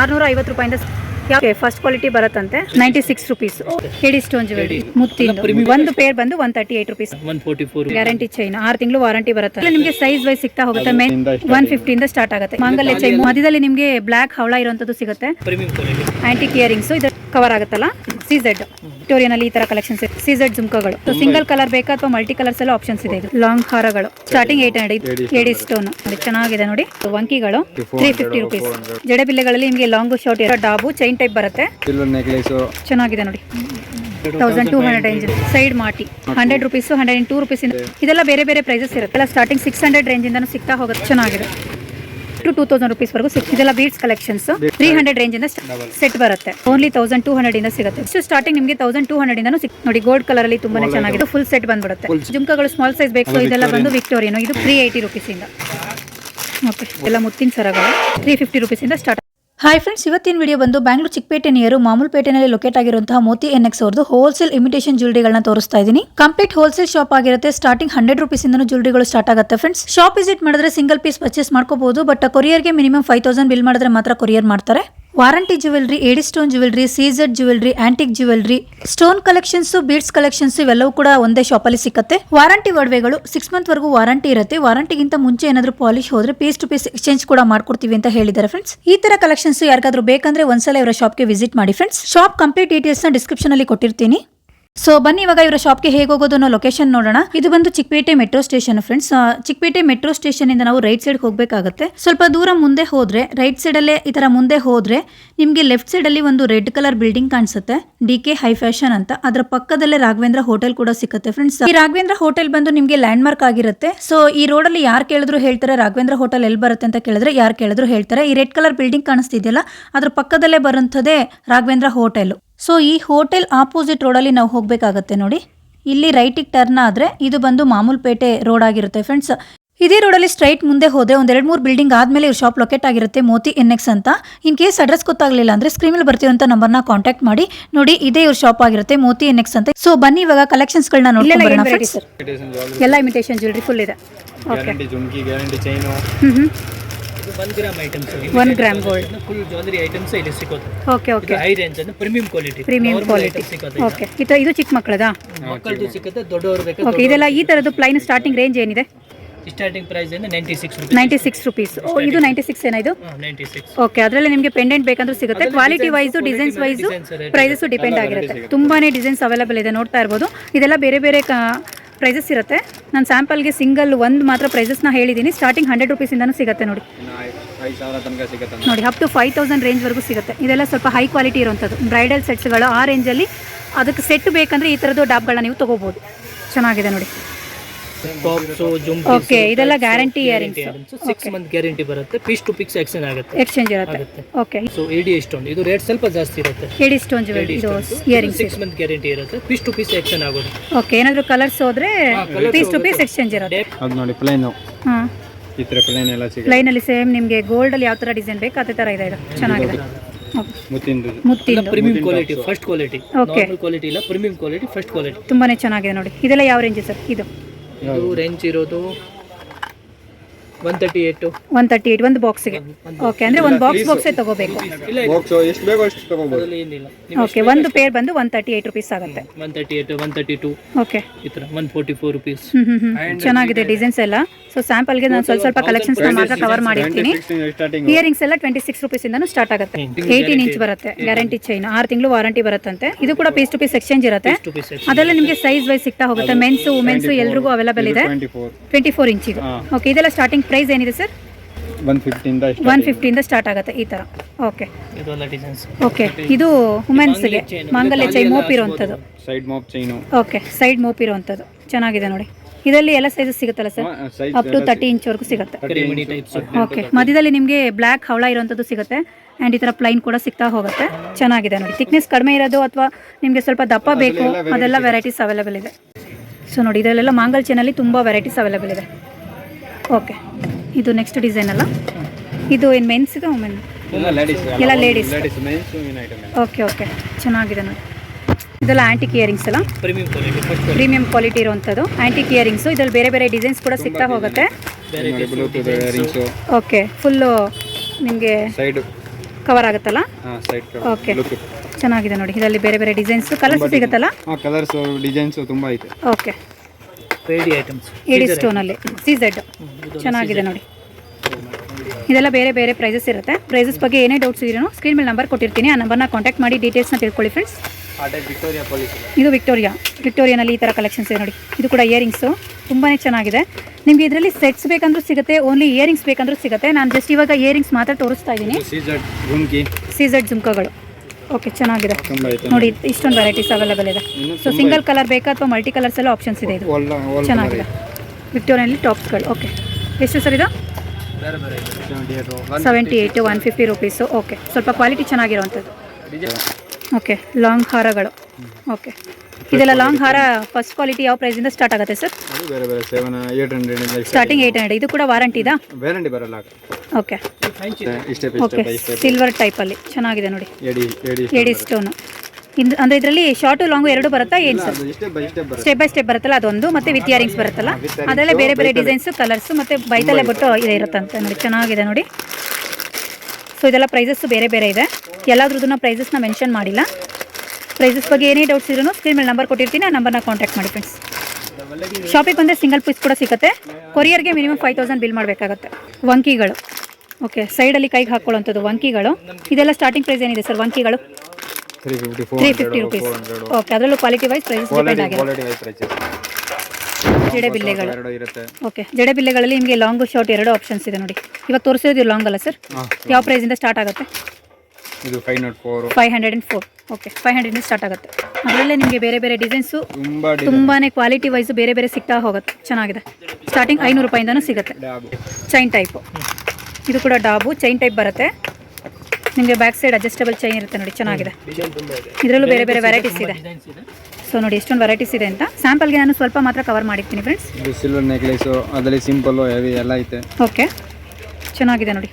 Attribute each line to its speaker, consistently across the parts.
Speaker 1: ಆರ್ನೂರ ಐವತ್ತು ರೂಪಾಯಿಂದ ಯಾಕೆ ಫಸ್ಟ್ ಕ್ವಾಲಿಟಿ ಬರುತ್ತಂತೆ ನೈಂಟಿ ಸಿಕ್ಸ್ ರುಪೀಸ್ ಹೇಳಿ ಸ್ಟೋನ್ ಜ್ಯುವೆಲ್ರಿ ಮುತ್ತಿಂದು. ಒಂದು ಪೇರ್ ಬಂದು one thirty eight rupees guarantee chain ಆರು ತಿಂಗಳು ವಾರಂಟಿ ಬರುತ್ತೆ. ನಿಮಗೆ ಸೈಜ್ ವೈಸ್ ಸಿಗ್ತಾ ಹೋಗುತ್ತೆ ಮೇನ್ ಒನ್ ಫಿಫ್ಟಿಯಿಂದ ಸ್ಟಾರ್ಟ್ ಆಗುತ್ತೆ. ಮಾಂಗಲ್ಯ ಚೈನ್ ಮಧ್ಯದಲ್ಲಿ ನಿಮಗೆ ಬ್ಲಾಕ್ ಹವಳ ಇರುವಂತದ್ದು ಸಿಗುತ್ತೆ.
Speaker 2: ಆಂಟಿ ಕಿಯರಿಂಗ್ಸ್
Speaker 1: ಆಂಟಿಕ್ ಇಯರಿಂಗ್ಸ್ ಇದು ಕವರ್ ಆಗುತ್ತಲ್ಲ? ಸಿಝೆಡ್ ವಿಕ್ಟೋರಿಯನ್ ಅಲ್ಲಿ ಈ ತರ ಕಲೆಕ್ಷನ್ ಇದೆ ಸಿಝೆಡ್ ಜುಮ್ಕಗಳು. ಸಿಂಗಲ್ ಕಲರ್ ಬೇಕಾ ಅಥವಾ ಮಲ್ಟಿ ಕಲರ್ಸ್ ಎಲ್ಲ ಆಪ್ಷನ್ಸ್ ಇದೆ ಇದು? Long ಹಾರಗಳು. Starting eight hundred AD stone ಚೆನ್ನಾಗಿದೆ ನೋಡಿ. ವಂಕಿಗಳು ತ್ರೀ ಫಿಫ್ಟಿ ರುಪೀಸ್ ಜಡೆ ಬಿಲ್ಲೆಗಳಲ್ಲಿ ನಿಮಗೆ ಲಾಂಗ್ ಶಾರ್ಟ್ ಇರೋ ಡಾಬು ಚೈನ್ ಟೈಪ್ ಬರುತ್ತೆ. ಚೆನ್ನಾಗಿದೆ ನೋಡಿ. Thousand two hundred range side ಮಾಟಿ hundred rupees hundred two rupees ಇದೆಲ್ಲ ಬೇರೆ ಬೇರೆ ಪ್ರೈಸಸ್ ಇರುತ್ತೆ. ಸ್ಟಾರ್ಟಿಂಗ್ ಸಿಕ್ಸ್ ಹಂಡ್ರೆಡ್ ರೇಂಜ್ ಇಂದ ಸಿಗ್ತಾ ಹೋಗುತ್ತೆ. ಚೆನ್ನಾಗಿದೆ. ಟು ಟೂ ತೌಸಂಡ್ ರುಪೀಸ್ ವರೆಗೂ ಸಿಕ್ ಇದೆಲ್ಲ beads collections three hundred range ಇಂದ ಸೆಟ್ ಬರುತ್ತೆ. ಓನ್ಲಿ ತೌಸಂಡ್ ಟೂ ಹಂಡ್ರೆಡ್ ಇಂದ ಸಿಗುತ್ತೆ. ಇಷ್ಟು ಸ್ಟಾರ್ಟಿಂಗ್ ನಿಮಗೆ ತೌಸಂಡ್ ಟೂ ಹಂಡ್ರೆಡ್ ಇಂದ ಸಿಕ್ ನೋಡಿ ಗೋಲ್ಡ್ ಕಲರ್ ಅಲ್ಲಿ ತುಂಬಾನೇ ಚೆನ್ನಾಗಿದೆ. ಫುಲ್ ಸೆಟ್ ಬಂದ್ಬಿಡುತ್ತೆ. ಜುಮ್ಕಗಳು ಸ್ಮಾಲ್ ಸೈಜ್ ಬೇಕು ಇದೆಲ್ಲ ಬಂದು ವಿಕ್ಟೋರಿಯನ್ ಇದು ತ್ರೀ ಏಯ್ಟಿ ರುಪೀಸ್ ಇಂದ. ಓಕೆ ಎಲ್ಲ ಮುತ್ತಿನ ಸರಗಳು. ತ್ರೀ ಫಿಫ್ಟಿ ರುಪೀಸ್ ಇಂದ ಸ್ಟಾರ್ಟ್ ಹಾಯ್ ಫ್ರೆಂಡ್ಸ್ ಇವತ್ತಿನ ವಿಡಿಯೋ ಬಂದು ಬ್ಯಾಂಗ್ಳೂರು ಚಿಕ್ಕಪೇಟೆ ನಿಯರು ಮಾಮೂಲ್ಪೇಟೆನಲ್ಲಿ ಲೊಕೇಟ್ ಆಗಿರುವಂತಹ ಮೋತಿ ಎನ್ ಎಕ್ಸ್ ಅವ್ರದ್ದು ಹೋಲ್ಸೇಲ್ ಇಮಿಟೇಷನ್ ಜ್ಯುವೆಲ್ರಿಗಳನ್ನ ತೋರಿಸ್ತಾ ಇದ್ದೀನಿ. ಕಂಪ್ಲೀಟ್ ಹೋಲ್ಸೇಲ್ ಶಾಪ್ ಆಗಿರುತ್ತೆ. ಸ್ಟಾರ್ಟಿಂಗ್ ಹಂಡ್ರೆಡ್ ರುಪೀಸ್ ಇಂದ ಜ್ಯುವೆಲ್ರಿಗಳು ಸ್ಟಾರ್ಟ್ ಆಗುತ್ತೆ ಫ್ರೆಂಡ್ಸ್ ಶಾಪ್ ವಿಸಿಟ್ ಮಾಡಿದ್ರೆ ಸಿಂಗಲ್ ಪೀಸ್ ಪರ್ಚೇಸ್ ಮಾಡ್ಕೋಬಹುದು ಬಟ್ ಕೊರಿಯರ್ಗೆ ಮಿನಿಮಮ್ ಫೈವ್ ತೌಸಂಡ್ ಬಿಲ್ ಮಾಡಿದ್ರೆ ಮಾತ್ರ ಕೊರಿಯರ್ ಮಾಡ್ತಾರೆ. Warranty jewellery AD stone jewellery ಸೀಸೆಡ್ jewellery, antique jewellery, stone collections, beads collections ಇವೆಲ್ಲವೂ ಕೂಡ ಒಂದೇ ಶಾಪಲ್ಲಿ ಸಿಕ್ಕತ್ತೆ. ವಾರಂಟಿ ಒಡವೆಗಳು ಸಿಕ್ಸ್ ಮಂತ್ ವರೆಗೂ ವಾರಂಟಿ ಇರುತ್ತೆ. ವಾರಂಟಿಗಿಂತ ಮುಂಚೆ ಏನಾದರೂ ಪಾಲಿಶ್ ಹೋದ್ರೆ ಪೀಸ್ ಟು ಪೀಸ್ ಎಕ್ಸ್ಚೇಂಜ್ ಕೂಡ ಮಾಡ್ಕೊಡ್ತೀವಿ ಅಂತ ಹೇಳಿದ್ದಾರೆ ಫ್ರೆಂಡ್ಸ್ ಈ ತರ ಕಲೆಕ್ಷನ್ಸ್ ಯಾರಿಗಾದ್ರೂ ಬೇಕಂದ್ರೆ ಒಂದ್ಸಲ ಇವರ ಶಾಪ್ಗೆ ವಿಸಿಟ್ ಮಾಡಿ ಫ್ರೆಂಡ್ಸ್ ಶಾಪ್ ಕಂಪ್ಲೀಟ್ ಡೀಟೇಲ್ಸ್ನ ಡಿಸ್ಕ್ರಿಪ್ಷನ್ ಅಲ್ಲಿ ಕೊಟ್ಟಿರ್ತೀನಿ. ಸೊ ಬನ್ನಿ, ಇವಾಗ ಇವರ ಶಾಪ್ಗೆ ಹೇಗೆ ಹೋಗೋದು ಅನ್ನೋ ಲೊಕೇಶನ್ ನೋಡೋಣ. ಇದು ಬಂದು Chickpet metro station friends Chickpet metro station ಇಂದ ನಾವು ರೈಟ್ ಸೈಡ್ ಹೋಗಬೇಕಾಗುತ್ತೆ. ಸ್ವಲ್ಪ ದೂರ ಮುಂದೆ ಹೋದ್ರೆ ರೈಟ್ ಸೈಡ್ ಅಲ್ಲೇ ಈ ತರ ಮುಂದೆ ಹೋದ್ರೆ ನಿಮಗೆ ಲೆಫ್ಟ್ ಸೈಡ್ ಅಲ್ಲಿ ಒಂದು ರೆಡ್ ಕಲರ್ ಬಿಲ್ಡಿಂಗ್ ಕಾಣಿಸುತ್ತೆ. ಡಿ ಕೆ ಹೈ ಫ್ಯಾಷನ್ ಅಂತ. ಅದರ ಪಕ್ಕದಲ್ಲೇ ರಾಘವೇಂದ್ರ ಹೋಟೆಲ್ ಕೂಡ ಸಿಗುತ್ತೆ ಫ್ರೆಂಡ್ಸ್ ಈ ರಾಘವೇಂದ್ರ ಹೋಟೆಲ್ ಬಂದು ನಿಮಗೆ ಲ್ಯಾಂಡ್ ಮಾರ್ಕ್ ಆಗಿರುತ್ತೆ. ಸೊ ಈ ರೋಡ್ ಅಲ್ಲಿ ಯಾರು ಕೇಳಿದ್ರು ಹೇಳ್ತಾರೆ, ರಾಘವೇಂದ್ರ ಹೋಟೆಲ್ ಎಲ್ಲಿ ಬರುತ್ತೆ ಅಂತ ಕೇಳಿದ್ರೆ ಯಾರು ಕೇಳಿದ್ರು ಹೇಳ್ತಾರೆ. ಈ ರೆಡ್ ಕಲರ್ ಬಿಲ್ಡಿಂಗ್ ಕಾಣಿಸ್ತಿದೆಯಲ್ಲ, ಅದ್ರ ಪಕ್ಕದಲ್ಲೇ ಬರುವಂಥದ್ದೇ ರಾಘವೇಂದ್ರ ಹೋಟೆಲ್ ಸೊ ಈ ಹೋಟೆಲ್ ಆಪೋಸಿಟ್ ರೋಡಲ್ಲಿ ನಾವು ಹೋಗಬೇಕಾಗತ್ತೆ ನೋಡಿ. ಇಲ್ಲಿ ರೈಟಿಗೆ ಟರ್ನ್ ಆದರೆ ಇದು ಬಂದು ಮಾಮೂಲ್ಪೇಟೆ ರೋಡ್ ಆಗಿರುತ್ತೆ ಫ್ರೆಂಡ್ಸ್ ಇದೇ ರೋಡಲ್ಲಿ ಸ್ಟ್ರೈಟ್ ಮುಂದೆ ಹೋದೆ ಒಂದು ಎರಡು ಮೂರು ಬಿಲ್ಡಿಂಗ್ ಆದಮೇಲೆ ಇವ್ರ ಶಾಪ್ ಲೊಕೇಟ್ ಆಗಿರುತ್ತೆ ಮೋತಿ ಎನ್ ಎಕ್ಸ್ ಅಂತ. ಇನ್ ಕೇಸ್ ಅಡ್ರೆಸ್ ಗೊತ್ತಾಗ್ಲಿಲ್ಲ ಅಂದ್ರೆ ಸ್ಕ್ರೀನಲ್ಲಿ ಬರ್ತಿರೋಂಥ ನಂಬರ್ನ ಕಾಂಟ್ಯಾಕ್ಟ್ ಮಾಡಿ. ನೋಡಿ ಇದೇ ಇವ್ರ ಶಾಪ್ ಆಗಿರುತ್ತೆ ಮೋತಿ ಎನ್ ಎಕ್ಸ್ ಅಂತ. ಸೊ ಬನ್ನಿ ಇವಾಗ ಕಲೆಕ್ಷನ್ಸ್ಗಳನ್ನ ನೋಡ್ಕೊಂಡು
Speaker 3: ಜ್ಯುವೆಲ್ರಿ
Speaker 1: ಎಲ್ಲ ಇಮಿಟೇಷನ್ ಜ್ಯುವೆಲ್ರಿ ಫುಲ್ ಇದೆ.
Speaker 3: Guarantee
Speaker 2: one gram
Speaker 1: gold
Speaker 2: full jewellery items ಇಲ್ಲಿ ಸಿಗುತ್ತೆ
Speaker 1: ಓಕೆ ಓಕೆ
Speaker 2: ಹೈ ರೇಂಜ್ ಅಂದ್ರೆ ಪ್ರೀಮಿಯಂ ಕ್ವಾಲಿಟಿ
Speaker 1: ಪ್ರೀಮಿಯಂ ಕ್ವಾಲಿಟಿ
Speaker 2: ಸಿಗುತ್ತೆ
Speaker 1: ಓಕೆ ಇದು ಇದು ಚಿಕ್ಕ ಮಕ್ಕಳದಾ?
Speaker 2: ಮಕ್ಕಳದು ಸಿಗುತ್ತೆ ದೊಡ್ಡವರು ಬೇಕಾ
Speaker 1: ಓಕೆ ಇದೆಲ್ಲ ಈ ತರದ್ದು ಪ್ಲೈನ್ ಸ್ಟಾರ್ಟಿಂಗ್ ರೇಂಜ್ ಏನಿದೆ?
Speaker 2: ಸ್ಟಾರ್ಟಿಂಗ್ ಪ್ರೈಸ್ ಅಂದ್ರೆ ninety six rupees
Speaker 1: ninety six rupees ಇದು ನೈಂಟಿ ಸಿಕ್ಸ್ ಏನ ಇದು?
Speaker 2: ನೈಂಟಿ ಸಿಕ್ಸ್
Speaker 1: ಓಕೆ ಅದರಲ್ಲಿ ನಿಮಗೆ ಪೆಂಡೆಂಟ್ ಬೇಕಂದ್ರೂ ಸಿಗುತ್ತೆ. Quality wise designs wise prices depend ಆಗಿರುತ್ತೆ. ತುಂಬಾನೇ ಡಿಸೈನ್ಸ್ ಅವೈಲೇಬಲ್ ಇದೆ ನೋಡ್ತಾ ಇರ್ಬೋದು. ಇದೆಲ್ಲ ಬೇರೆ ಬೇರೆ ಪ್ರೈಸಸ್ ಇರುತ್ತೆ. ನಾನು ಸ್ಯಾಂಪಲ್ಗೆ ಸಿಂಗಲ್ ಒಂದು ಮಾತ್ರ ಪ್ರೈಸಸ್ನ ಹೇಳಿದ್ದೀನಿ ಸ್ಟಾರ್ಟಿಂಗ್ ಹಂಡ್ರೆಡ್ ರುಪೀಸಿಂದನೂ ಸಿಗುತ್ತೆ ನೋಡಿ. ನೋಡಿ ಅಪ್ ಟು ಫೈವ್ ತೌಸಂಡ್ ರೇಂಜ್ವರೆಗೂ ಸಿಗುತ್ತೆ. ಇದೆಲ್ಲ ಸ್ವಲ್ಪ ಹೈ ಕ್ವಾಲಿಟಿ ಇರುವಂಥದ್ದು. ಬ್ರೈಡಲ್ ಸೆಟ್ಸ್ಗಳು ಆ ರೇಂಜಲ್ಲಿ ಅದಕ್ಕೆ ಸೆಟ್ ಬೇಕಂದರೆ ಈ ಥರದ್ದು ಡಾಬ್ಗಳನ್ನ ನೀವು ತೊಗೋಬೋದು. ಚೆನ್ನಾಗಿದೆ ನೋಡಿ.
Speaker 2: ಟಾಪ್ಸ್
Speaker 1: ಓಕೆ ಇದೆಲ್ಲ guarantee earrings
Speaker 2: six month guarantee ಬರುತ್ತೆ. ಪೀಸ್ ಟು ಪೀಸ್ ಎಕ್ಸ್ಚೇಂಜ್ ಆಗುತ್ತೆ.
Speaker 1: ಎಕ್ಸ್ಚೇಂಜ್ ಇರುತ್ತೆ.
Speaker 2: ಆಗುತ್ತೆ.
Speaker 1: ಓಕೆ
Speaker 2: ಸೊ ಎಡಿ ಸ್ಟೋನ್ ಇದು ರೇಟ್ ಸ್ವಲ್ಪ ಜಾಸ್ತಿ ಇರುತ್ತೆ.
Speaker 1: AD stone earring
Speaker 2: six month guarantee ಇರುತ್ತೆ. ಪೀಸ್ ಟು ಪೀಸ್ ಎಕ್ಸ್ಚೇಂಜ್ ಆಗೋದು
Speaker 1: ಓಕೆ ಏನಾದರೂ ಕಲರ್ಸ್ ಹೋದ್ರೆ ಪೀಸ್ ಟು ಪೀಸ್ ಎಕ್ಸ್ಚೇಂಜ್ ಇರುತ್ತೆ.
Speaker 3: ಅದು ನೋಡಿ ಪ್ಲೇನ್
Speaker 1: ಹಾಂ.
Speaker 3: ಈ ಥರ ಪ್ಲೇನ್ ಎಲ್ಲ ಸಿಗುತ್ತೆ.
Speaker 1: ಲೈನಲ್ಲಿ ಸೇಮ್ ನಿಮಗೆ ಗೋಲ್ಡಲ್ಲಿ ಯಾವ ತರ ಡಿಸೈನ್ ಬೇಕು ಅದೇ ಥರ ಇದೆ. ಇದು ಚೆನ್ನಾಗಿದೆ
Speaker 2: premium quality first quality quality ಇಲ್ಲ ಪ್ರೀಮಿಯಂ ಕ್ವಾಲಿಟಿ ಫಸ್ಟ್ ಕ್ವಾಲಿಟಿ
Speaker 1: ತುಂಬಾನೇ ಚೆನ್ನಾಗಿದೆ ನೋಡಿ. ಇದೆಲ್ಲ ಯಾವ ರೇಂಜ್ ಸರ್? ಇದು.
Speaker 2: ಇದು ರೇಂಜ್ ಇರೋದು one thirty eight
Speaker 1: one thirty eight ಒಂದು ಬಾಕ್ಸ್ಗೆ ಓಕೆ ಅಂದರೆ ಒಂದು ಬಾಕ್ಸ್ ಬಾಕ್ಸೇ ತಗೋಬೇಕು.
Speaker 2: ಇಲ್ಲ
Speaker 3: ಎಷ್ಟು ಬೇಕೋ ಅಷ್ಟು ತಗೋಬೋದು.
Speaker 2: ಅದರಲ್ಲಿ ಏನಿಲ್ಲ.
Speaker 1: ಓಕೆ ಒಂದು ಪೇರ್ ಬಂದು ಒನ್ ತರ್ಟಿ ಏಟ್ ರುಪೀಸ್ ಆಗುತ್ತೆ.
Speaker 2: One thirty eight one thirty two
Speaker 1: okay
Speaker 2: ಈ ಥರ one forty four rupees
Speaker 1: hmm hmm. Hmm ಚೆನ್ನಾಗಿದೆ ಡಿಸೈನ್ಸ್ ಎಲ್ಲ. ಸೊ ಸ್ಯಾಂಪಲ್ಗೆ ನಾನು ಸ್ವಲ್ಪ ಸ್ವಲ್ಪ ಕಲೆಕ್ಷನ್ಸ್ ಮಾತ್ರ ಕವರ್ ಮಾಡಿರ್ತೀನಿ. ಇಯರಿಂಗ್ಸ್ ಎಲ್ಲ ಟ್ವೆಂಟಿ ಸಿಕ್ಸ್ ರುಪೀಸ್ ಇಂದನೂ ಸ್ಟಾರ್ಟ್ ಆಗುತ್ತೆ. ಏಯ್ಟೀನ್ ಇಂಚ್ ಬರುತ್ತೆ ಗ್ಯಾರಂಟಿ ಚೈನ್ ಆರು ತಿಂಗಳು ವಾರಂಟಿ ಬರುತ್ತಂತೆ. ಇದು ಕೂಡ ಪೀಸ್ ಟು ಪೀಸ್ ಎಕ್ಸ್ಚೇಂಜ್ ಇರುತ್ತೆ. ಅದೆಲ್ಲ ನಿಮಗೆ ಸೈಜ್ ವೈಸ್ ಸಿಗ್ತಾ ಹೋಗುತ್ತೆ. ಮೆನ್ಸ್ ವುಮೆನ್ಸ್ ಎಲ್ರಿಗೂ ಅವೈಲಬಲ್ ಇದೆ
Speaker 3: ಟ್ವೆಂಟಿ ಫೋರ್
Speaker 1: ಟ್ವೆಂಟಿ ಫೋರ್ ಇಂಚಿಗೆ ಓಕೆ ಇದೆಲ್ಲ ಸ್ಟಾರ್ಟಿಂಗ್ ಪ್ರೈಸ್ ಏನಿದೆ ಸರ್?
Speaker 3: ಒನ್ ಫಿಫ್ಟಿಯಿಂದ
Speaker 1: ಒನ್ ಫಿಫ್ಟಿಯಿಂದ ಸ್ಟಾರ್ಟ್ ಆಗುತ್ತೆ ಈ ಥರ. ಓಕೆ. ಓಕೆ. ಇದು ವುಮೆನ್ಸ್ಗೆ ಮಾಂಗಲ್ಯ ಚೈನ್ ಮೋಪ್ ಇರುವಂಥದ್ದು
Speaker 3: ಸೈಡ್ ಮಾಪ್ ಚೈನು
Speaker 1: ಓಕೆ. ಸೈಡ್ ಮೋಪ್ ಇರುವಂಥದ್ದು ಚೆನ್ನಾಗಿದೆ ನೋಡಿ. ಇದರಲ್ಲಿ ಎಲ್ಲ ಸೈಜಸ್ ಸಿಗುತ್ತಲ್ಲ ಸರ್? ಅಪ್ ಟು ತರ್ಟಿ ಇಂಚ್ವರೆಗೂ ಸಿಗುತ್ತೆ. ಓಕೆ. ಮಧ್ಯದಲ್ಲಿ ನಿಮಗೆ ಬ್ಲ್ಯಾಕ್ ಹವಳ ಇರುವಂಥದ್ದು ಸಿಗುತ್ತೆ. ಆ್ಯಂಡ್ ಈ ಥರ ಪ್ಲೈನ್ ಕೂಡ ಸಿಗ್ತಾ ಹೋಗುತ್ತೆ. ಚೆನ್ನಾಗಿದೆ ನೋಡಿ. ಥಿಕ್ನೆಸ್ ಕಡಿಮೆ ಇರೋದು ಅಥವಾ ನಿಮಗೆ ಸ್ವಲ್ಪ ದಪ್ಪ ಬೇಕು ಅದೆಲ್ಲ ವೆರೈಟೀಸ್ ಅವೈಲೇಬಲ್ ಇದೆ. ಸೊ ನೋಡಿ ಇದರಲ್ಲೆಲ್ಲ ಮಾಂಗಲ್ ಚೈನಲ್ಲಿ ತುಂಬ ವೆರೈಟೀಸ್ ಅವೈಲೇಬಲ್ ಇದೆ. ಓಕೆ. ಇದು ನೆಕ್ಸ್ಟ್ ಡಿಸೈನ್ ಅಲ್ಲ? ಇದು ಏನು ಮೆನ್ಸ್ ಇದೆ ವುಮೆನ್
Speaker 3: ಲೇಡೀಸ್
Speaker 1: ಎಲ್ಲ ladies
Speaker 3: ladies men's women item
Speaker 1: okay okay. ಚೆನ್ನಾಗಿದೆ ನೋಡಿ. ಇದೆಲ್ಲ ಆಂಟಿಕ್ ಇಯರಿಂಗ್ಸ್ ಅಲ್ಲ?
Speaker 2: ಪ್ರೀಮಿಯಂ ಕ್ವಾಲಿಟಿ
Speaker 1: ಪ್ರೀಮಿಯಂ ಕ್ವಾಲಿಟಿ ಇರುವಂಥದ್ದು. ಆಂಟಿಕ್ ಇಯರಿಂಗ್ಸು ಇದ್ರಲ್ಲಿ ಬೇರೆ ಬೇರೆ ಡಿಸೈನ್ಸ್ ಕೂಡ ಸಿಗ್ತಾ ಹೋಗುತ್ತೆ. ಓಕೆ. ಫುಲ್ಲು ನಿಮಗೆ
Speaker 3: ಸೈಡ್
Speaker 1: ಕವರ್ ಆಗುತ್ತಲ್ಲ?
Speaker 3: Okay side
Speaker 1: Okay.
Speaker 3: ಲುಕ್
Speaker 1: ಚೆನ್ನಾಗಿದೆ ನೋಡಿ. ಇದರಲ್ಲಿ ಬೇರೆ ಬೇರೆ ಡಿಸೈನ್ಸ್ ಕಲರ್ಸ್ ಸಿಗುತ್ತಲ್ಲ?
Speaker 3: ಹಾಂ ಕಲರ್ಸ್ ಡಿಸೈನ್ಸು ತುಂಬ ಐತೆ.
Speaker 1: ಓಕೆ.
Speaker 2: Ready items.
Speaker 1: ಏಡಿ ಸ್ಟೋನಲ್ಲಿ. C Z. ಚೆನ್ನಾಗಿದೆ ನೋಡಿ. ಇದೆಲ್ಲ ಬೇರೆ ಬೇರೆ ಪ್ರೈಸಸ್ ಇರುತ್ತೆ. ಪ್ರೈಸಸ್ ಬಗ್ಗೆ ಏನೇ ಡೌಟ್ಸ್ ಇದ್ರೂ ಸ್ಕ್ರೀನ್ ಮೇಲೆ ನಂಬರ್ ಕೊಟ್ಟಿರ್ತೀನಿ. ಆ ನಂಬರ್ನ ಕಾಂಟ್ಯಾಕ್ಟ್ ಮಾಡಿ ಡೀಟೇಲ್ಸ್ನ ತಿಳ್ಕೊಳ್ಳಿ ಫ್ರೆಂಡ್ಸ್ ಇದು ವಿಕ್ಟೋರಿಯಾ ವಿಕ್ಟೋರಿಯಾನಲ್ಲಿ ಈ ಥರ ಕಲೆಕ್ಷನ್ಸ್ ಇದೆ ನೋಡಿ. ಇದು ಕೂಡ ಇಯರಿಂಗ್ಸು ತುಂಬಾ ಚೆನ್ನಾಗಿದೆ. ನಿಮಗೆ ಇದರಲ್ಲಿ ಸೆಟ್ಸ್ ಬೇಕಂದ್ರೂ ಸಿಗುತ್ತೆ. ಓನ್ಲಿ ಇಯರಿಂಗ್ಸ್ ಬೇಕಂದ್ರೂ ಸಿಗುತ್ತೆ. ನಾನು ಜಸ್ಟ್ ಇವಾಗ ಇಯರಿಂಗ್ಸ್ ಮಾತ್ರ ತೋರಿಸ್ತಾ ಇದ್ದೀನಿ. ಸೀಝಡ್ ಝುಮ್ಕಗಳು ಓಕೆ ಚೆನ್ನಾಗಿದೆ. ನೋಡಿ ಇಷ್ಟೊಂದು ವೆರೈಟೀಸ್ ಅವೈಲೇಬಲ್ ಇದೆ. ಸೊ ಸಿಂಗಲ್ ಕಲರ್ ಬೇಕಾ ಅಥವಾ ಮಲ್ಟಿ ಕಲರ್ಸ್ ಎಲ್ಲ ಆಪ್ಷನ್ಸ್ ಇದೆ ಇದು? ಚೆನ್ನಾಗಿದೆ. ವಿಕ್ಟೋರಿಯಲ್ಲಿ ಟಾಪ್ಸ್ಗಳು ಓಕೆ ಎಷ್ಟು ಸರ್ ಇದು?
Speaker 2: ಬೇರೆ ಬೇರೆ ಇದೆ.
Speaker 3: Seventy eight
Speaker 1: seventy eight one fifty rupees okay ಸ್ವಲ್ಪ ಕ್ವಾಲಿಟಿ ಚೆನ್ನಾಗಿರುವಂಥದ್ದು. ಓಕೆ ಲಾಂಗ್ ಹಾರಗಳು. ಓಕೆ ಇದೆಲ್ಲ ಲಾಂಗ್ ಹಾರ ಫಸ್ಟ್ ಕ್ವಾಲಿಟಿ ಯಾವ ಪ್ರೈಸ್ ಇಂದ ಸ್ಟಾರ್ಟ್ ಆಗುತ್ತೆ ಸರ್
Speaker 3: ಬೇರೆ ಬೇರೆ seven eight hundred
Speaker 1: starting eight hundred ಇದು ಕೂಡ ವಾರಂಟಿದಾ
Speaker 3: ವ್ಯಾರಂಟಿ ಬರಲ್ಲ
Speaker 1: ಓಕೆ
Speaker 3: ಇಷ್ಟೇ
Speaker 1: ಓಕೆ
Speaker 3: ಇಷ್ಟೇ ಟೈಪ್ ಅಲ್ಲಿ.
Speaker 1: ಸಿಲ್ವರ್ ಚೆನ್ನಾಗಿದೆ ನೋಡಿ.
Speaker 3: ಎಡಿ
Speaker 1: ಸ್ಟೋನ್ ಇಂದು ಅಂದರೆ ಇದರಲ್ಲಿ ಶಾರ್ಟು ಲಾಂಗ್ ಎರಡು ಬರುತ್ತಾ ಏನು ಸರ್
Speaker 3: ಸ್ಟೆಪ್ ಬರುತ್ತೆ.
Speaker 1: ಸ್ಟೆಪ್ ಬೈ ಸ್ಟೆಪ್ ಬರುತ್ತಲ್ಲ ಅದೊಂದು ಮತ್ತೆ ವಿತ್ ಇಯರಿಂಗ್ಸ್ ಬರುತ್ತಲ್ಲ? ಅದರಲ್ಲೇ ಬೇರೆ ಬೇರೆ ಡಿಸೈನ್ಸ್ ಕಲರ್ಸ್ ಮತ್ತೆ ಬೈತಲ್ಲೇ ಬಿಟ್ಟು ಇದೆ ಇರುತ್ತಂತೆ ನೋಡಿ ಚೆನ್ನಾಗಿದೆ ನೋಡಿ. ಸೊ ಇದೆಲ್ಲ ಪ್ರೈಸಸ್ ಬೇರೆ ಬೇರೆ ಇದೆ. ಎಲ್ಲಾದ್ರದ್ದು ಪ್ರೈಸಸ್ನ ಮೆನ್ಷನ್ ಮಾಡಿಲ್ಲ. ಪ್ರೈಸಸ್ ಬಗ್ಗೆ ಏನೇ ಡೌಟ್ಸ್ ಇದ್ರು ಸ್ಕ್ರೀನ್ ಮೇಲೆ ನಂಬರ್ ಕೊಟ್ಟಿರ್ತೀನಿ ಆ ನಂಬರ್ನ ಕಾಂಟ್ಯಾಕ್ಟ್ ಮಾಡಿ ಫ್ರೆಂಡ್ಸ್ ಶಾಪಿಗೆ ಬಂದರೆ ಸಿಂಗಲ್ ಪೀಸ್ ಕೂಡ ಸಿಗುತ್ತೆ. ಕೊರಿಯರ್ಗೆ ಮಿನಿಮಮ್ ಫೈವ್ ತೌಸಂಡ್ ಬಿಲ್ ಮಾಡಬೇಕಾಗುತ್ತೆ. ವಂಕಿಗಳು ಓಕೆ ಸೈಡಲ್ಲಿ ಕೈಗೆ ಹಾಕೊಳ್ಳುವಂಥದ್ದು ವಂಕಿಗಳು ಇದೆಲ್ಲ ಸ್ಟಾರ್ಟಿಂಗ್ ಪ್ರೈಸ್ ಏನಿದೆ ಸರ್ ವಂಕಿಗಳು
Speaker 3: ತ್ರೀ ಫಿಫ್ಟಿ
Speaker 1: ರುಪೀಸ್ ಓಕೆ ಅದರಲ್ಲೂ ಕ್ವಾಲಿಟಿ ವೈಸ್ ಪ್ರೈಸಸ್ ಡಿಪೆಂಡ್ ಆಗಿದೆ. ಜಡೆ ಬಿಲ್ಲೆಗಳು. ಓಕೆ ಜಡೆ ಬಿಲ್ಲೆಗಳಲ್ಲಿ ನಿಮಗೆ ಲಾಂಗು ಶಾರ್ಟ್ ಎರಡು ಆಪ್ಷನ್ಸ್ ಇದೆ ನೋಡಿ. ಇವಾಗ ತೋರಿಸೋದು ಲಾಂಗ್ ಅಲ್ಲ ಸರ್ ಯಾವ ಪ್ರೈಸಿಂದ ಸ್ಟಾರ್ಟ್ ಆಗುತ್ತೆ?
Speaker 3: ಇದು five nought four
Speaker 1: five hundred and four okay five hundred start ಆಗುತ್ತೆ. ಅದರಲ್ಲೇ ನಿಮಗೆ ಬೇರೆ ಬೇರೆ ಡಿಸೈನ್ಸು
Speaker 3: ತುಂಬಾ
Speaker 1: ತುಂಬಾ ಕ್ವಾಲಿಟಿ ವೈಸು ಬೇರೆ ಬೇರೆ ಸಿಗ್ತಾ ಹೋಗುತ್ತೆ. ಚೆನ್ನಾಗಿದೆ. ಸ್ಟಾರ್ಟಿಂಗ್ ಐನೂರು ರೂಪಾಯಿಂದನೂ ಸಿಗುತ್ತೆ. ಚೈನ್ ಟೈಪು ಇದು ಕೂಡ ಡಾಬು ಚೈನ್ ಟೈಪ್ ಬರುತ್ತೆ. ನಿಮಗೆ ಬ್ಯಾಕ್ ಸೈಡ್ ಅಡ್ಜಸ್ಟಬಲ್ ಚೈನ್ ಇರುತ್ತೆ ನೋಡಿ ಚೆನ್ನಾಗಿದೆ. ಇದರಲ್ಲೂ ಬೇರೆ ಬೇರೆ ವೆರೈಟೀಸ್ ಇದೆ. ಸೊ ನೋಡಿ ಎಷ್ಟೊಂದು ವೆರೈಟೀಸ್ ಇದೆ ಅಂತ. ಸ್ಯಾಂಪಲ್ಗೆ ನಾನು ಸ್ವಲ್ಪ ಮಾತ್ರ ಕವರ್ ಮಾಡಿರ್ತೀನಿ ಫ್ರೆಂಡ್ಸ್
Speaker 3: ಇದು ಸಿಲ್ವರ್ ನೆಕ್ಲೇಸು ಅದರಲ್ಲಿ ಸಿಂಪಲ್ಲು ಹೆವಿ ಎಲ್ಲ ಐತೆ.
Speaker 1: ಓಕೆ ಚೆನ್ನಾಗಿದೆ ನೋಡಿ.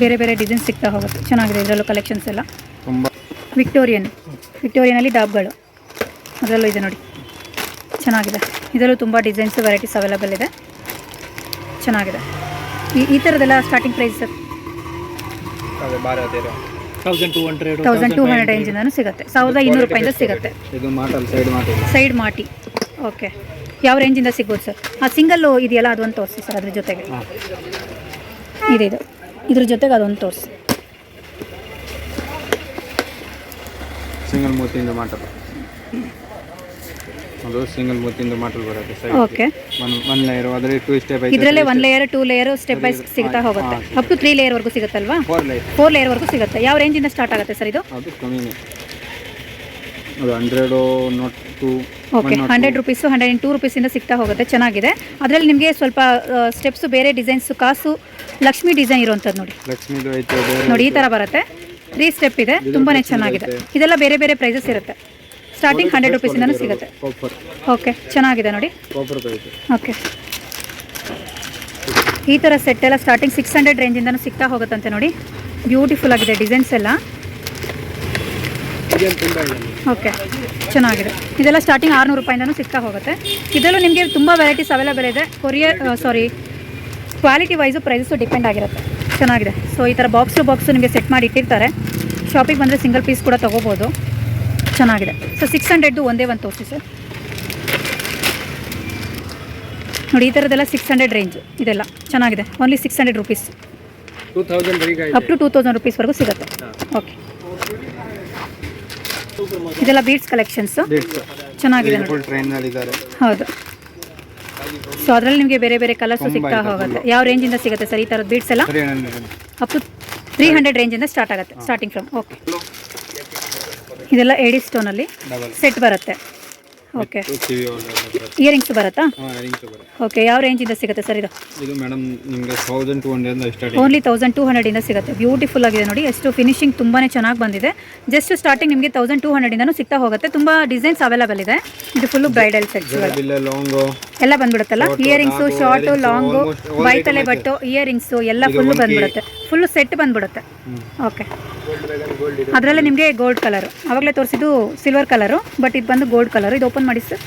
Speaker 1: ಬೇರೆ ಬೇರೆ ಡಿಸೈನ್ ಸಿಗ್ತಾ ಹೋಗುತ್ತೆ. ಚೆನ್ನಾಗಿದೆ ಇದರಲ್ಲೂ ಕಲೆಕ್ಷನ್ಸ್ ಎಲ್ಲ.
Speaker 3: ತುಂಬ
Speaker 1: ವಿಕ್ಟೋರಿಯನ್ ವಿಕ್ಟೋರಿಯನಲ್ಲಿ ಡಾಬ್ಗಳು. ಅದರಲ್ಲೂ ಇದೆ ನೋಡಿ. ಚೆನ್ನಾಗಿದೆ. ಇದರಲ್ಲೂ ತುಂಬ ಡಿಸೈನ್ಸ್ ವೆರೈಟೀಸ್ ಅವೈಲೇಬಲ್ ಇದೆ. ಚೆನ್ನಾಗಿದೆ. ಈ ಈ ಥರದ್ದೆಲ್ಲ starting price sir?
Speaker 2: Thousand two hundred
Speaker 1: thousand two hundred ರೇಂಜಿಂದನೂ ಸಿಗುತ್ತೆ. ಸಾವಿರದ ಇನ್ನೂರು ರೂಪಾಯಿಂದ ಸಿಗುತ್ತೆ.
Speaker 3: ಸೈಡ್
Speaker 1: ಮಾಟಿ ಓಕೆ ಯಾವ ರೇಂಜಿಂದ ಸಿಗ್ಬೋದು ಸರ್? ಆ ಸಿಂಗಲ್ಲು ಇದೆಯಲ್ಲ ಅದೊಂದು ತೋರಿಸಿ ಸರ್ ಅದ್ರ ಜೊತೆಗೆ. ಇದೆ ಇದು. ಇದ್ರ ಜೊತೆಗೆ ಅದೊಂದು ತೋರಿಸಿ.
Speaker 3: ಸಿಂಗಲ್ ಮೂತಿಯಿಂದ ಮಾಟಲ್ ಅದು ಸಿಂಗಲ್ ಮೂತಿಯಿಂದ ಮಾಟಲ್ ಬರುತ್ತೆ ಸರಿ
Speaker 1: ಓಕೆ
Speaker 3: ಒನ್ ಲೇಯರ್ ಆದ್ರೆ ಅದರಲ್ಲಿ ಟೂ ಸ್ಟೆಪ್ ಐತೆ
Speaker 1: ಇದರಲ್ಲೇ one layer two layer step by ಸಿಗ್ತಾ ಹೋಗುತ್ತೆ. ಅಪ್ ಟು ತ್ರೀ ಲೇಯರ್ವರೆಗೂ ಸಿಗುತ್ತಲ್ವಾ?
Speaker 3: 4 ಲೇಯರ್
Speaker 1: 4 ಲೇಯರ್ ವರೆಗೂ ಸಿಗುತ್ತೆ. ಯಾವ ರೇಂಜ್ ಇಂದ ಸ್ಟಾರ್ಟ್ ಆಗುತ್ತೆ ಸರ್ ಇದು?
Speaker 3: ಅದು ಕಮ್ಮಿನೇ ಅದು hundred nought two
Speaker 1: okay hundred rupees hundred and two ರುಪೀಸಿಂದ ಸಿಗ್ತಾ ಹೋಗುತ್ತೆ ಚೆನ್ನಾಗಿದೆ. ಅದರಲ್ಲಿ ನಿಮಗೆ ಸ್ವಲ್ಪ ಸ್ಟೆಪ್ಸು ಬೇರೆ ಡಿಸೈನ್ಸು ಕಾಸು ಲಕ್ಷ್ಮಿ ಡಿಸೈನ್ ಇರುವಂಥದ್ದು ನೋಡಿ. ನೋಡಿ ಈ ಥರ ಬರುತ್ತೆ. ತ್ರೀ ಸ್ಟೆಪ್ ಇದೆ ತುಂಬಾ ಚೆನ್ನಾಗಿದೆ. ಇದೆಲ್ಲ ಬೇರೆ ಬೇರೆ ಪ್ರೈಸಸ್ ಇರುತ್ತೆ. ಸ್ಟಾರ್ಟಿಂಗ್ ಹಂಡ್ರೆಡ್ ರುಪೀಸಿಂದನೂ ಸಿಗುತ್ತೆ. ಓಕೆ ಚೆನ್ನಾಗಿದೆ ನೋಡಿ. ಓಕೆ ಈ ಥರ ಸೆಟ್ ಎಲ್ಲ ಸ್ಟಾರ್ಟಿಂಗ್ ಸಿಕ್ಸ್ ಹಂಡ್ರೆಡ್ ರೇಂಜಿಂದನೂ ಸಿಗ್ತಾ ಹೋಗುತ್ತಂತೆ ನೋಡಿ. ಬ್ಯೂಟಿಫುಲ್ ಆಗಿದೆ ಡಿಸೈನ್ಸ್ ಎಲ್ಲ. ಓಕೆ ಚೆನ್ನಾಗಿದೆ. ಇದೆಲ್ಲ ಸ್ಟಾರ್ಟಿಂಗ್ ಆರುನೂರು ರೂಪಾಯಿಂದನೂ ಸಿಗ್ತಾ ಹೋಗುತ್ತೆ. ಇದರಲ್ಲೂ ನಿಮಗೆ ತುಂಬ ವೆರೈಟೀಸ್ ಅವೈಲೇಬಲ್ ಇದೆ. Courier sorry quality wise prices depend ಆಗಿರುತ್ತೆ. ಚೆನ್ನಾಗಿದೆ. ಸೊ ಈ ಥರ ಬಾಕ್ಸು ಬಾಕ್ಸು ನಿಮಗೆ ಸೆಟ್ ಮಾಡಿ ಇಟ್ಟಿರ್ತಾರೆ. ಶಾಪಿಗೆ ಬಂದರೆ ಸಿಂಗಲ್ ಪೀಸ್ ಕೂಡ ತೊಗೋಬೋದು. ಚೆನ್ನಾಗಿದೆ. ಸೊ ಸಿಕ್ಸ್ ಹಂಡ್ರೆಡ್ದು ಒಂದೇ ಒಂದು ತೋರಿಸಿ ಸರ್. ನೋಡಿ ಈ ಥರದ್ದೆಲ್ಲ ಸಿಕ್ಸ್ ಹಂಡ್ರೆಡ್ ರೇಂಜ್ ಇದೆಲ್ಲ. ಚೆನ್ನಾಗಿದೆ. Only six hundred rupees up to two thousand ರುಪೀಸ್ವರೆಗೂ ಸಿಗುತ್ತೆ. ಓಕೆ ಇದೆಲ್ಲ ಬೀಡ್ಸ್ ಕಲೆಕ್ಷನ್ಸ್ ಚೆನ್ನಾಗಿದೆ ಹೌದು. ಸೊ ಅದರಲ್ಲಿ ನಿಮಗೆ ಬೇರೆ ಬೇರೆ ಕಲರ್ಸ್ ಸಿಗ್ತಾ ಹೋಗುತ್ತೆ. ಯಾವ ರೇಂಜಿಂದ ಸಿಗುತ್ತೆ ಸರ್ ಈ ಥರದ ಬೀಡ್ಸ್ ಎಲ್ಲ? ಅಪ್ ಟು ತ್ರೀ ಹಂಡ್ರೆಡ್ ರೇಂಜಿಂದ ಸ್ಟಾರ್ಟ್ ಆಗುತ್ತೆ ಸ್ಟಾರ್ಟಿಂಗ್ ಫ್ರಮ್ ಓಕೆ ಇದೆಲ್ಲ ಏಡಿ ಸ್ಟೋನಲ್ಲಿ ಸೆಟ್ ಬರುತ್ತೆ. ಓಕೆ
Speaker 3: ಕಿವಿ
Speaker 1: ಇಯರಿಂಗ್ಸ್ ಬರುತ್ತಾ. ಓಕೆ ಯಾವ ರೇಂಜಿಂದ ಸಿಗುತ್ತೆ ಸರ್ ಇದು?
Speaker 3: ಇದು ಮೇಡಮ್ ನಿಮಗೆ thousand two hundred start
Speaker 1: only thousand two ಹಂಡ್ರೆಡಿಂದ ಸಿಗುತ್ತೆ. ಬ್ಯೂಟಿಫುಲ್ ಆಗಿದೆ ನೋಡಿ. ಎಷ್ಟು ಫಿನಿಶಿಂಗ್ ತುಂಬಾ ಚೆನ್ನಾಗಿ ಬಂದಿದೆ. ಜಸ್ಟ್ ಸ್ಟಾರ್ಟಿಂಗ್ ನಿಮಗೆ ತೌಸಂಡ್ ಟೂ ಹಂಡ್ರೆಡಿಂದನೂ ಸಿಗ್ತಾ ಹೋಗುತ್ತೆ. ತುಂಬ ಡಿಸೈನ್ಸ್ ಅವೈಲೇಬಲ್ ಇದೆ. ಇದು ಫುಲ್ಲು ಬ್ರೈಡಲ್
Speaker 3: ಲಾಂಗು
Speaker 1: ಎಲ್ಲ ಬಂದ್ಬಿಡುತ್ತಲ್ಲ? ಇಯರಿಂಗ್ಸು ಶಾರ್ಟು ಲಾಂಗು ಬೈತಲೆ ಬಟ್ಟು ಇಯರಿಂಗ್ಸು ಎಲ್ಲ ಫುಲ್ಲು ಬಂದ್ಬಿಡುತ್ತೆ. ಫುಲ್ಲು ಸೆಟ್ ಬಂದ್ಬಿಡುತ್ತೆ. ಓಕೆ ಅದರಲ್ಲೇ ನಿಮಗೆ ಗೋಲ್ಡ್ ಕಲರ್ ಆವಾಗಲೇ ತೋರಿಸಿದ್ದು ಸಿಲ್ವರ್ ಕಲರು ಬಟ್ ಇದು ಬಂದು ಗೋಲ್ಡ್ ಕಲರ್ ಇದು ಓಪನ್ ಮಾಡಿ ಸರ್.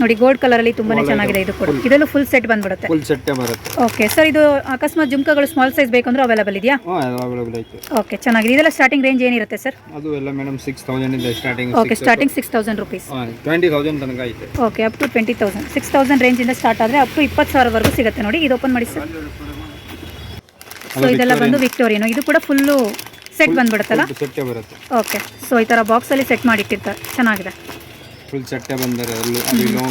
Speaker 1: ನೋಡಿ ಗೋಲ್ಡ್ ಕಲರ್ ಅಲ್ಲಿ ತುಂಬಾನೇ ಚೆನ್ನಾಗಿದೆ ಇದು ಕೂಡ. ಇದೆಲ್ಲ ಫುಲ್ ಸೆಟ್ ಬಂದ್ಬಿಡುತ್ತೆ.
Speaker 3: ಫುಲ್ ಸೆಟ್ ಬರುತ್ತೆ.
Speaker 1: ಓಕೆ ಸರ್ ಇದು ಅಕಸ್ಮಾತ್ ಜುಮ್ಕಗಳು ಸ್ಮಾಲ್ ಸೈಜ್ ಬೇಕಂದ್ರೆ ಅವೈಲೇಬಲ್ ಇದೆಯಾ?
Speaker 3: ಹಾಂ ಅವೈಲೇಬಲ್ ಐತೆ.
Speaker 1: ಓಕೆ ಚೆನ್ನಾಗಿದೆ. ಇದೆಲ್ಲ ಸ್ಟಾರ್ಟಿಂಗ್ ರೇಂಜ್ ಏನಿರುತ್ತೆ ಸರ್
Speaker 3: ಅದು ಎಲ್ಲ ಮೇಡಂ 6000 ಇಂದ starting
Speaker 1: okay starting six thousand rupees
Speaker 3: ಹಾಂ ತನಕ ಐತೆ.
Speaker 1: Okay up to twenty thousand six thousand ರೇಂಜಿಂದ start ಆದ್ರೆ ಅಪ್ ಟು 20000 ವರೆಗೂ ಸಿಗುತ್ತೆ ನೋಡಿ. ಇದು ಓಪನ್ ಮಾಡಿ ಸರ್ ಸೊ ಇದೆಲ್ಲ ಬಂದು ವಿಕ್ಟೋರಿಯನ್ ಇದು ಕೂಡ ಫುಲ್ಲು ಸೆಟ್ ಬಂದ್ಬಿಡುತ್ತಲ್ಲ?
Speaker 3: ಏ ಬರುತ್ತೆ.
Speaker 1: ಓಕೆ ಸೊ ಈ ಥರ ಬಾಕ್ಸಲ್ಲಿ ಸೆಟ್ ಮಾಡಿಟ್ಟಿರ್ತಾರೆ ಚೆನ್ನಾಗಿದೆ.
Speaker 3: ಫುಲ್ ಸೆಟ್ಟೇ ಬಂದರೆ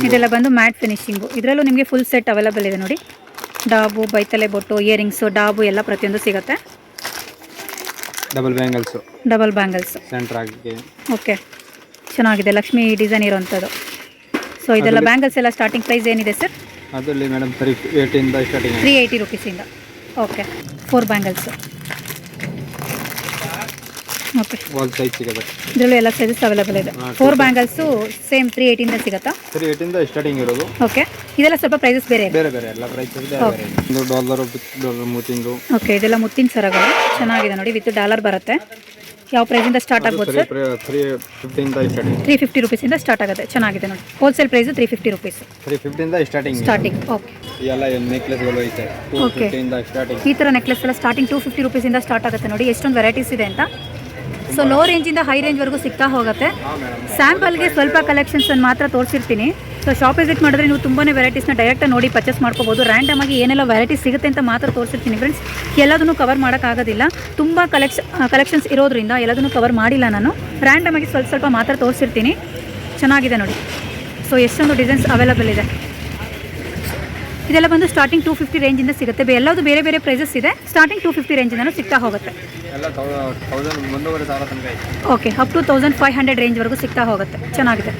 Speaker 1: ಇದೆಲ್ಲ ಬಂದು ಮ್ಯಾಟ್ ಫಿನಿಶಿಂಗು ಇದರಲ್ಲೂ ನಿಮಗೆ ಫುಲ್ ಸೆಟ್ ಅವೈಲೇಬಲ್ ಇದೆ ನೋಡಿ. ಡಾಬು ಬೈತಲೆ ಬೊಟ್ಟು ಇಯರಿಂಗ್ಸು ಡಾಬು ಎಲ್ಲ ಪ್ರತಿಯೊಂದು ಸಿಗುತ್ತೆ.
Speaker 3: Double bangles
Speaker 1: double bangles
Speaker 3: centre ಆಗಿ.
Speaker 1: ಓಕೆ ಚೆನ್ನಾಗಿದೆ. ಲಕ್ಷ್ಮಿ ಡಿಸೈನ್ ಇರೋವಂಥದ್ದು. ಸೊ ಇದೆಲ್ಲ ಬ್ಯಾಂಗಲ್ಸ್ ಎಲ್ಲ ಸ್ಟಾರ್ಟಿಂಗ್ ಪ್ರೈಸ್ ಏನಿದೆ ಸರ್
Speaker 3: ಅದರಲ್ಲಿ ಮೇಡಮ್ ತ್ರೀ ಏಯ್ಟಿಂದ starting
Speaker 1: three eighty ರುಪೀಸಿಂದ okay four bangles okay
Speaker 3: all size ಸಿಗುತ್ತೆ.
Speaker 1: ಇದರಲ್ಲೂ ಎಲ್ಲ ಸೈಜಸ್ ಅವೈಲೇಬಲ್ ಇದೆ. ಫೋರ್ ಬ್ಯಾಂಗಲ್ಸು ಸೇಮ್ ತ್ರೀ ಏಯ್ಟಿಂದ ಸಿಗುತ್ತಾ?
Speaker 3: ತ್ರೀ ಏಯ್ಟಿಂದ ಸ್ಟಾರ್ಟಿಂಗ್ ಇರೋದು.
Speaker 1: ಓಕೆ ಇದೆಲ್ಲ ಸ್ವಲ್ಪ ಪ್ರೈಸಸ್ ಬೇರೆ ಇದೆ.
Speaker 3: ಬೇರೆ ಬೇರೆ. ಎಲ್ಲ ಪ್ರೈಸ್ ಬೇರೆ ಬೇರೆ. ಒಂದು ಡಾಲರ್ ಡಾಲರ್ ಮೂತಿಂದು.
Speaker 1: ಓಕೆ ಇದೆಲ್ಲ ಮುತ್ತಿನ ಸರಗಳು. ಚೆನ್ನಾಗಿದೆ ನೋಡಿ ವಿತ್ ಡಾಲರ್ ಬರುತ್ತೆ. ಯಾವ ಪ್ರೈಸಿಂದ ಸ್ಟಾರ್ಟ್ ಆಗ್ಬೋದು sir
Speaker 3: three starting
Speaker 1: three fifty ರುಪೀಸಿಂದ start ಆಗುತ್ತೆ. ಚೆನ್ನಾಗಿದೆ ನೋಡಿ. Wholesale price three fifty rupees
Speaker 3: three starting
Speaker 1: starting okay
Speaker 3: ಎಲ್ಲ ನೆಕ್ಲೆಸ್ಗಳು ಐತೆ? Two
Speaker 1: Okay.
Speaker 3: ಫಿಫ್ಟಿಂದ ಸ್ಟಾರ್ಟಿಂಗ್
Speaker 1: ಈ ಥರ ನೆಕ್ಲೆಸ್ ಎಲ್ಲ ಸ್ಟಾರ್ಟಿಂಗ್ ಟೂ ಫಿಫ್ಟಿ ರುಪೀಸಿಂದ ಸ್ಟಾರ್ಟ್ ಆಗುತ್ತೆ ನೋಡಿ. ಎಷ್ಟೊಂದು ವೆರೈಟೀಸ್ ಇದೆ ಅಂತ. ಸೊ ಲೋ ರೇಂಜಿಂದ ಹೈ ರೇಂಜ್ವರೆಗೂ ಸಿಗ್ತಾ ಹೋಗುತ್ತೆ. ಸ್ಯಾಂಪಲ್ಗೆ ಸ್ವಲ್ಪ ಕಲೆಕ್ಷನ್ಸನ್ನು ಮಾತ್ರ ತೋರಿಸಿರ್ತೀನಿ. ಸೊ ಶಾಪ್ ವಿಸಿಟ್ ಮಾಡಿದ್ರೆ ನೀವು ತುಂಬಾ ವೆರೈಟೀಸ್ನ ಡೈರೆಕ್ಟಾಗಿ ನೋಡಿ ಪರ್ಚೇಸ್ ಮಾಡ್ಕೋಬೋದು. ರ್ಯಾಂಡಮ್ ಆಗಿ ಏನೆಲ್ಲ ವೆರೈಟೀಸ್ ಸಿಗುತ್ತೆ ಅಂತ ಮಾತ್ರ ತೋರಿಸಿರ್ತೀನಿ ಫ್ರೆಂಡ್ಸ್ ಎಲ್ಲದನ್ನು ಕವರ್ ಮಾಡೋಕ್ಕಾಗೋದಿಲ್ಲ ತುಂಬ ಕಲೆಕ್ಷ ಕಲೆಕ್ಷನ್ಸ್ ಇರೋದ್ರಿಂದ ಎಲ್ಲದನ್ನು ಕವರ್ ಮಾಡಿಲ್ಲ ನಾನು. ರ್ಯಾಂಡಮ್ ಆಗಿ ಸ್ವಲ್ಪ ಸ್ವಲ್ಪ ಮಾತ್ರ ತೋರಿಸಿರ್ತೀನಿ. ಚೆನ್ನಾಗಿದೆ ನೋಡಿ. ಸೊ ಎಷ್ಟೊಂದು ಡಿಸೈನ್ಸ್ ಅವೈಲೇಬಲ್ ಇದೆ. ಇದೆಲ್ಲ ಬಂದು ಸ್ಟಾರ್ಟಿಂಗ್ ಟೂ ಫಿಫ್ಟಿ ರೇಂಜಿಂದ ಸಿಗುತ್ತೆ. ಎಲ್ಲದು ಬೇರೆ ಬೇರೆ ಪ್ರೈಸಸ್ ಇದೆ. ಸ್ಟಾರ್ಟಿಂಗ್ ಟೂ ಫಿಫ್ಟಿ ರೇಂಜಿಂದನೂ ಸಿಗ್ತಾ ಹೋಗುತ್ತೆ. Okay up to thousand five hundred ರೇಂಜ್ವರೆಗೂ ಸಿಗ್ತಾ ಹೋಗುತ್ತೆ. ಚೆನ್ನಾಗಿದೆ.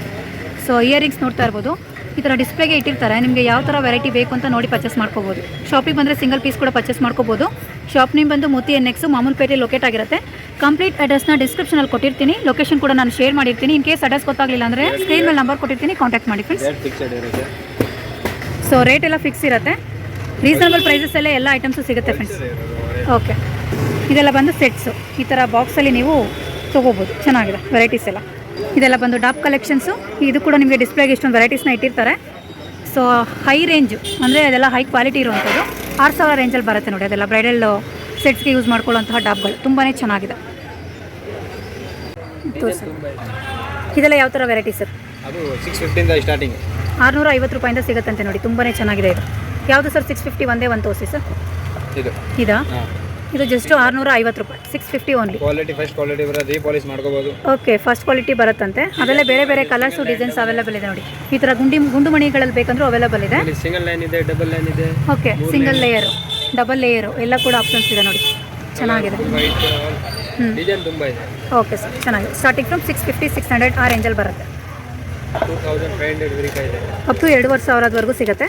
Speaker 1: ಸೊ ಇಯರಿಂಗ್ಸ್ ನೋಡ್ತಾ ಇರ್ಬೋದು. ಈ ಥರ ಡಿಸ್ಪ್ಲೇಗೆ ಇಟ್ಟಿರ್ತಾರೆ. ನಿಮಗೆ ಯಾವ ಥರ ವೆರೈಟಿ ಬೇಕು ಅಂತ ನೋಡಿ ಪರ್ಚೇಸ್ ಮಾಡ್ಕೋಬೋದು. ಶಾಪಿಗೆ ಬಂದರೆ ಸಿಂಗಲ್ ಪೀಸ್ ಕೂಡ ಪರ್ಚೇಸ್ ಮಾಡ್ಕೋಬೋದು. ಶಾಪ್ ನೇಮ್ ಬಂದು Moti N X Mamulpet locate ಆಗಿರುತ್ತೆ. ಕಂಪ್ಲೀಟ್ ಅಡ್ರೆಸ್ನ ಡಿಸ್ಕ್ರಿಪ್ಷನಲ್ಲಿ ಕೊಟ್ಟಿರ್ತೀನಿ. ಲೊಕೇಶನ್ ಕೂಡ ನಾನು ಶೇರ್ ಮಾಡಿರ್ತೀನಿ. ಇನ್ ಕೇಸ್ ಅಡ್ರೆಸ್ ಗೊತ್ತಾಗಲಿಲ್ಲ ಅಂದರೆ ಸ್ಕ್ರೀನ್ ಮೇಲೆ ನಂಬರ್ ಕೊಟ್ಟಿರ್ತೀನಿ. ಕಾಂಟ್ಯಾಕ್ಟ್ ಮಾಡಿ ಫ್ರೆಂಡ್ಸ್ ಸೊ ರೇಟ್ ಎಲ್ಲ ಫಿಕ್ಸ್ ಇರುತ್ತೆ. ರೀಸನಬಲ್ ಪ್ರೈಸಸ್ ಎಲ್ಲ ಐಟಮ್ಸು ಸಿಗುತ್ತೆ ಫ್ರೆಂಡ್ಸ್ ಓಕೆ ಇದೆಲ್ಲ ಬಂದು ಸೆಟ್ಸು ಈ ಥರ ಬಾಕ್ಸಲ್ಲಿ ನೀವು ತೊಗೋಬೋದು. ಚೆನ್ನಾಗಿದೆ. ವೆರೈಟೀಸ್ ಎಲ್ಲ. ಇದೆಲ್ಲ ಬಂದು ಡಾಪ್ ಕಲೆಕ್ಷನ್ಸು ಇದು ಕೂಡ ನಿಮಗೆ ಡಿಸ್ಪ್ಲೇಗೆ ಇಷ್ಟೊಂದು ವೆರೈಟೀಸ್ನ ಇಟ್ಟಿರ್ತಾರೆ. ಸೊ ಹೈ ರೇಂಜು ಅಂದರೆ ಅದೆಲ್ಲ ಹೈ ಕ್ವಾಲಿಟಿ ಇರುವಂಥದ್ದು. ಆರು ಸಾವಿರ ರೇಂಜಲ್ಲಿ ಬರುತ್ತೆ ನೋಡಿ. ಅದೆಲ್ಲ ಬ್ರೈಡಲ್ ಸೆಟ್ಸ್ಗೆ ಯೂಸ್ ಮಾಡ್ಕೊಳ್ಳೋಂತಹ ಡಾಬ್ಗಳು ತುಂಬಾ ಚೆನ್ನಾಗಿದೆ. ಇದೆಲ್ಲ ಯಾವ ಥರ ವೆರೈಟಿ ಸರ್?
Speaker 3: ಸ್ಟಾರ್ಟಿಂಗ್
Speaker 1: ಆರುನೂರ ಐವತ್ತು ರೂಪಾಯಿಂದ ಸಿಗುತ್ತಂತೆ ನೋಡಿ ತುಂಬಾ ಚೆನ್ನಾಗಿದೆ ಇದು. ಯಾವುದು ಸರ್ ಸಿಕ್ಸ್ ಫಿಫ್ಟಿ ಒಂದೇ ಒಂದು ತೋರಿಸಿ ಸರ್?
Speaker 3: ಇದು.
Speaker 1: ಇದಾ? ಇದು ಜಸ್ಟ್ ಆರುನೂರ ಐವತ್ತು ರೂಪಾಯಿ six fifty only
Speaker 3: quality first quality ಬರೋದು ಪಾಲಿಶ್ ಮಾಡ್ಕೋಬೋದು.
Speaker 1: ಓಕೆ ಫಸ್ಟ್ ಕ್ವಾಲಿಟಿ ಬರುತ್ತಂತೆ. ಅದೆಲ್ಲ ಬೇರೆ ಬೇರೆ ಕಲರ್ಸು ಡಿಸೈನ್ಸ್ ಅವೈಲೇಬಲ್ ಇದೆ ನೋಡಿ. ಈ ಥರ ಗುಂಡಿ ಗುಂಡು ಮಣಿಗಳಲ್ಲಿ ಬೇಕಂದ್ರೂ ಅವೈಲೇಬಲ್ ಇದೆ.
Speaker 3: ಸಿಂಗಲ್ ಲೈನ್ ಇದೆ ಡಬಲ್ ಲೈನ್ ಇದೆ.
Speaker 1: Okay single layer double layer ಎಲ್ಲ ಕೂಡ ಆಪ್ಷನ್ಸ್ ಇದೆ ನೋಡಿ. ಚೆನ್ನಾಗಿದೆ.
Speaker 3: ಡಿಸೈನ್ ತುಂಬ ಇದೆ.
Speaker 1: ಓಕೆ ಸರ್ ಚೆನ್ನಾಗಿದೆ. Starting from six fifty six hundred ಆ ರೇಂಜಲ್ಲಿ ಬರುತ್ತೆ. ಅಪ್ ಟು ಎರಡುವರೆ ಸಾವಿರದವರೆಗೂ ಸಿಗುತ್ತೆ.